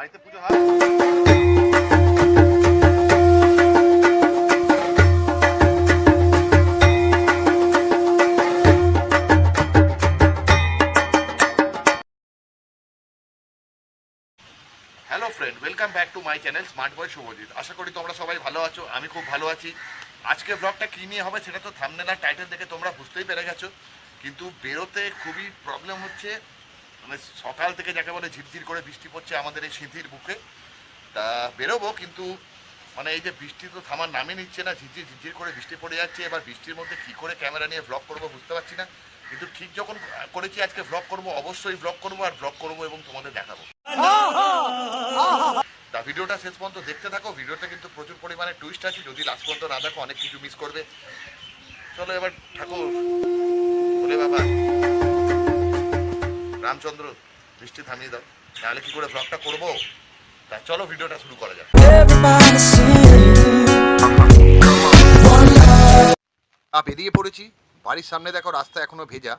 বাড়িতে পুজো হয়? Hello friend welcome back to my channel smart boy Subhajit আশা করি তোমরা সবাই ভালো আছো, আমি খুব ভালো আছি। আজকে ব্লগটা কী নিয়ে হবে সেটা তো থামনে না টাইটেল দেখে তোমরা বুঝতেই পেরে গেছো। কিন্তু বেরোতে খুবই প্রবলেম হচ্ছে মানে সকাল থেকে যাকে বলে ঝিরঝির করে বৃষ্টি পড়ছে আমাদের এই সিঁথির বুকে, তা বেরোবো কিন্তু মানে এই যে বৃষ্টি তো থামার নামই নিচ্ছে না, ঝিরঝির ঝিরঝির করে বৃষ্টি পড়ে যাচ্ছে। এবার বৃষ্টির মধ্যে কী করে ক্যামেরা নিয়ে ব্লগ করব বুঝতে পারছি না। কিন্তু ঠিক যখন করেছি আজকে ব্লগ করব, অবশ্যই ব্লগ করব আর ব্লগ করব এবং তোমাদের দেখাবো। তা ভিডিওটা শেষ পর্যন্ত দেখতে থাকো। ভিডিওটা কিন্তু প্রচুর পরিমাণে টুইস্ট আছে। যদি লাস্ট পর্যন্ত না দেখো, অনেক কিছু মিস করবে। চলো এবার ঠাকুর। বলে বাবা। রামচন্দ্র, বৃষ্টি থামিয়ে দাও। নাহলে কি করে ব্লগটা করব? তা চলো ভিডিওটা শুরু করা যাক। বেরিয়ে পড়েছি। বাড়ির সামনে দেখো রাস্তা এখনও ভেজা।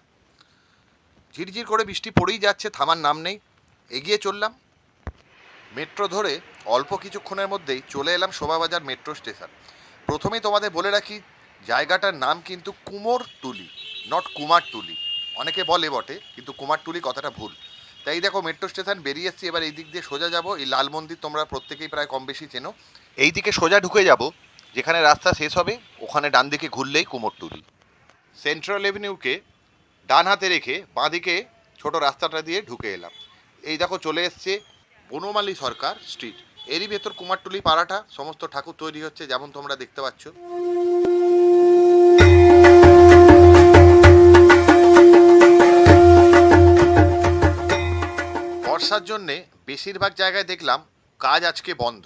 ঝিরঝির করে বৃষ্টি পড়েই যাচ্ছে, থামার নাম নেই। এগিয়ে চললাম। মেট্রো ধরে অল্প কিছুক্ষণের মধ্যেই চলে এলাম শোভাবাজার মেট্রো স্টেশন। প্রথমেই তোমাদের বলে রাখি, জায়গাটার নাম কিন্তু কুমোরটুলি নট কুমারটুলি। অনেকে বলে বটে, কিন্তু কুমারটুলি কথাটা ভুল। তাই দেখো, মেট্রো স্টেশন বেরিয়ে এসছি, এবার এই দিক দিয়ে সোজা যাব। এই লাল মন্দির তোমরা প্রত্যেকেই প্রায় কম বেশি চেনো। এই দিকে সোজা ঢুকে যাব, যেখানে রাস্তা শেষ হবে, ওখানে ডান দিকে ঘুরলেই কুমোরটুলি সেন্ট্রাল এভিনিউকে ডান হাতে রেখে বাঁ দিকে ছোট রাস্তাটা দিয়ে ঢুকে এলাম। এই দেখো, চলে এসছে বনমালী সরকার স্ট্রিট। এরই ভেতর কুমারটুলি পাড়াটা, সমস্ত ঠাকুর তৈরি হচ্ছে, যেমন তোমরা দেখতে পাচ্ছ। বর্ষার জন্যে বেশিরভাগ জায়গায় দেখলাম কাজ আজকে বন্ধ।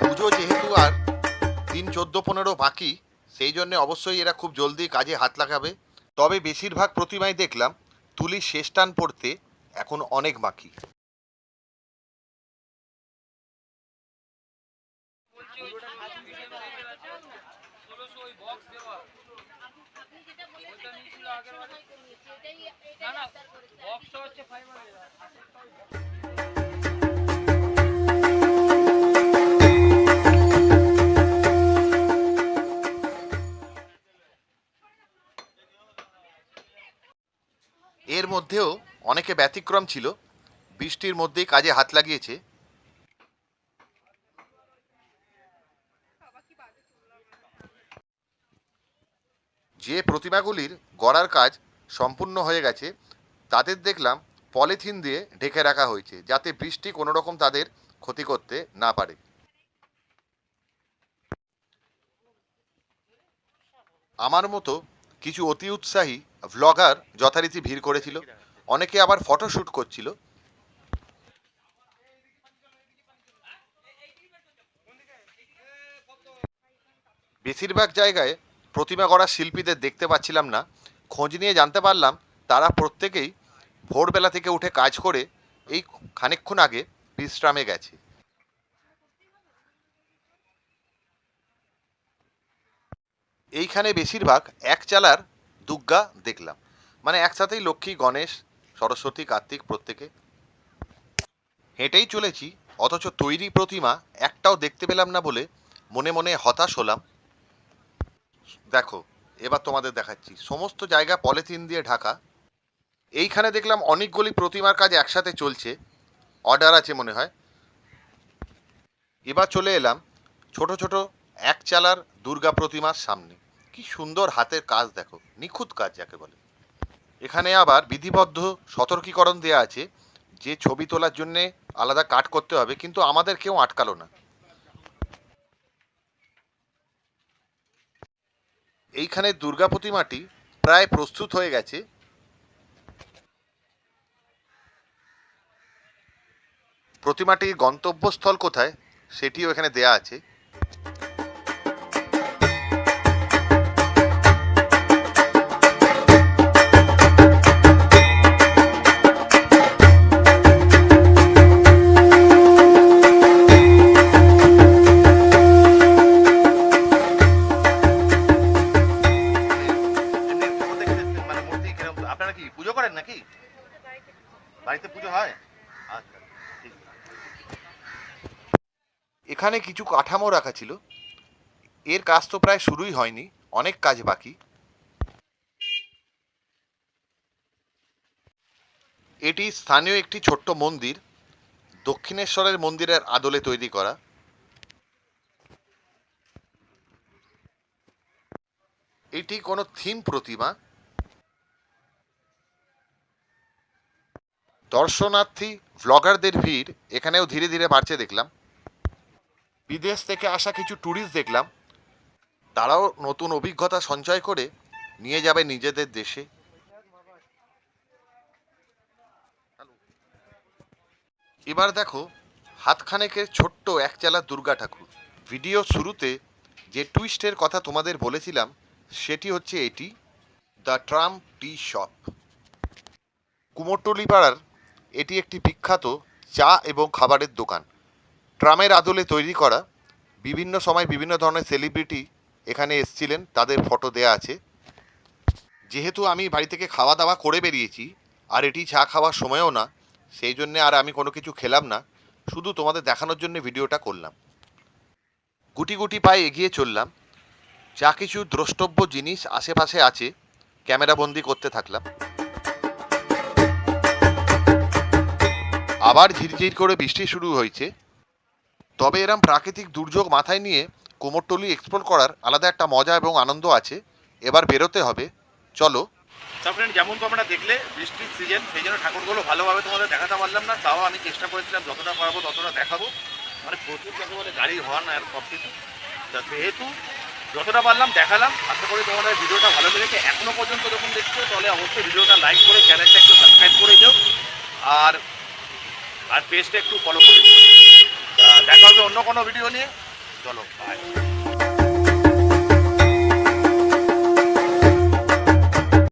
পুজো যেহেতু আর দিন চোদ্দ পনেরো বাকি, সেই জন্য অবশ্যই এরা খুব জলদি কাজে হাত লাগাবে। তবে বেশিরভাগ প্রতিমায় দেখলাম তুলির শেষ টান পড়তে এখন অনেক বাকি। এর মধ্যেও অনেকে ব্যতিক্রম ছিল। বৃষ্টির মধ্যেই কাজে হাত লাগিয়েছে যে প্রতিমাগুলির গড়ার কাজ সম্পূর্ণ হয়ে গেছে, তাদের দেখলাম পলিথিন দিয়ে ঢেকে রাখা হয়েছে, যাতে বৃষ্টি কোনো রকম তাদের ক্ষতি করতে না পারে। আমার মতো কিছু অতি উৎসাহী ভ্লগার যথারীতি ভিড় করেছিল। অনেকে আবার ফটোশ্যুট করছিল। বেশিরভাগ জায়গায় প্রতিমা গড়ার শিল্পীদের দেখতে পাচ্ছিলাম না। খোঁজ নিয়ে জানতে পারলাম, তারা প্রত্যেকেই ভোরবেলা থেকে উঠে কাজ করে এই খানিকক্ষণ আগে বিশ্রামে গেছে। এইখানে বেশিরভাগ এক চালার দুর্গা দেখলাম। মানে একসাথেই লক্ষ্মী, গণেশ, সরস্বতী, কার্তিক প্রত্যেকে। হেঁটেই চলেছি, অথচ তৈরি প্রতিমা একটাও দেখতে পেলাম না বলে মনে মনে হতাশ হলাম। দেখো, এবার তোমাদের দেখাচ্ছি। সমস্ত জায়গা পলিথিন দিয়ে ঢাকা। এইখানে দেখলাম অনেকগুলি প্রতিমার কাজ একসাথে চলছে। অর্ডার আছে মনে হয়। এবার চলে এলাম ছোট ছোট এক চালার দুর্গা প্রতিমার সামনে। কি সুন্দর হাতের কাজ দেখো, নিখুঁত কাজ যাকে বলে। এখানে আবার বিধিবদ্ধ সতর্কীকরণ দেওয়া আছে। যে ছবি তোলার জন্যে আলাদা কাট করতে হবে, কিন্তু আমাদের কেউ আটকালো না। এইখানে দুর্গা প্রতিমাটি প্রায় প্রস্তুত হয়ে গেছে। প্রতিমাটির গন্তব্যস্থল কোথায় সেটিও এখানে দেয়া আছে। নাকি বাড়িতে পুজো হয়? আচ্ছা এখানে কিছু কাঠামো রাখা ছিল। এর কাজ তো প্রায় শুরুই হয়নি, অনেক কাজ বাকি। এটি স্থানীয় একটি ছোট্ট মন্দির, দক্ষিণেশ্বরের মন্দিরের আদলে তৈরি করা। এটি কোনো থিম প্রতিমা দর্শনার্থী ভ্লগারদের ভিড় এখানেও ধীরে ধীরে বাড়ছে দেখলাম। বিদেশ থেকে আসা কিছু ট্যুরিস্ট দেখলাম। তারাও নতুন অভিজ্ঞতা সঞ্চয় করে নিয়ে যাবে নিজেদের দেশে। এবার দেখো, হাতখানেকের ছোট্ট একচালা দুর্গা ঠাকুর। ভিডিও শুরুতে যে টুইস্টের কথা তোমাদের বলেছিলাম, সেটি হচ্ছে এটি, the tram tea shop. Kumortuli পাড়ার এটি একটি বিখ্যাত চা এবং খাবারের দোকান। ট্রামের আদলে তৈরি করা বিভিন্ন সময় বিভিন্ন ধরনের সেলিব্রিটি এখানে এসছিলেন, তাদের ফটো দেয়া আছে। যেহেতু আমি বাড়ি থেকে খাওয়া দাওয়া করে বেরিয়েছি, আর এটি চা খাওয়ার সময়ও না, সেই জন্যে আর আমি কোনো কিছু খেলাম না, শুধু তোমাদের দেখানোর জন্য ভিডিওটা করলাম। গুটি গুটি পায়ে এগিয়ে চললাম। যা কিছু দ্রষ্টব্য জিনিস আশেপাশে আছে, ক্যামেরাবন্দি করতে থাকলাম। আবার ঝিরঝির করে বৃষ্টি শুরু হয়েছে। তবে এরম প্রাকৃতিক দুর্যোগ মাথায় নিয়ে কোমরটলি এক্সপ্লোর করার আলাদা একটা মজা এবং আনন্দ আছে। এবার বেরোতে হবে। চলো। ফ্রেন্ড যেমন তোমরা দেখলে, বৃষ্টির সিজন সেই জন্য ঠাকুরগুলো ভালোভাবে তোমাদের দেখাতে পারলাম না, তাও আমি চেষ্টা করেছিলাম যতটা পারব ততটা দেখাবো। মানে প্রচুর যাকে বলে গাড়ির হর্ন আর সব কিছু তা সেহেতু যতটা পারলাম দেখালাম, আশা করি তোমাদের ভিডিওটা ভালো লেগেছে। এখনও পর্যন্ত যখন দেখছ, তাহলে অবশ্যই ভিডিওটা লাইক করে চ্যানেলটা একটু সাবস্ক্রাইব করে দিও। আর আর পেজটা একটু ফলো করে দেখা হবে অন্য কোনো ভিডিও নিয়ে। চলো বাই